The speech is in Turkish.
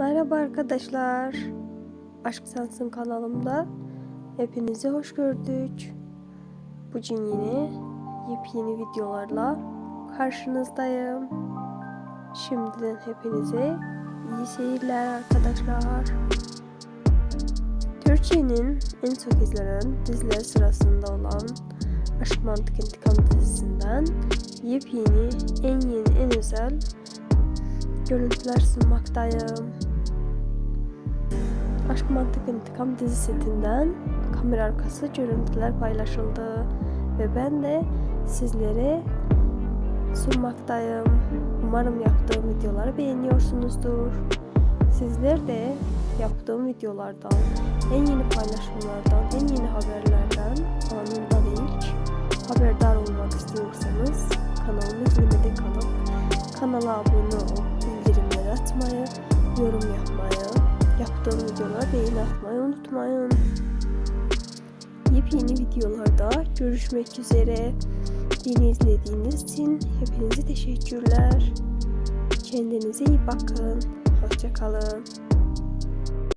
Merhaba arkadaşlar. Aşk Sensin kanalımda hepinizi hoş gördük. Bugün yine yepyeni videolarla karşınızdayım. Şimdiden hepinize iyi seyirler arkadaşlar. Türkiye'nin en çok izlenen diziler sırasında olan Aşk Mantık İntikam dizisinden yepyeni, en yeni, en özel görüntüler sunmaktayım. Aşk Mantık İntikam dizi setinden kamera arkası görüntüler paylaşıldı ve ben de sizlere sunmaktayım. Umarım yaptığım videoları beğeniyorsunuzdur. Sizler de yaptığım videolardan, en yeni paylaşımlardan, en yeni haberlerden anından ilk haberdar olmak istiyorsanız kanalımı izlemede kalıp kanala abone olup bildirimleri açmayı, yorum yapmayı, yaptığım videolara beğeni atmayı unutmayın. Yepyeni videolarda görüşmek üzere. Beni izlediğiniz için hepinize teşekkürler. Kendinize iyi bakın. Hoşçakalın.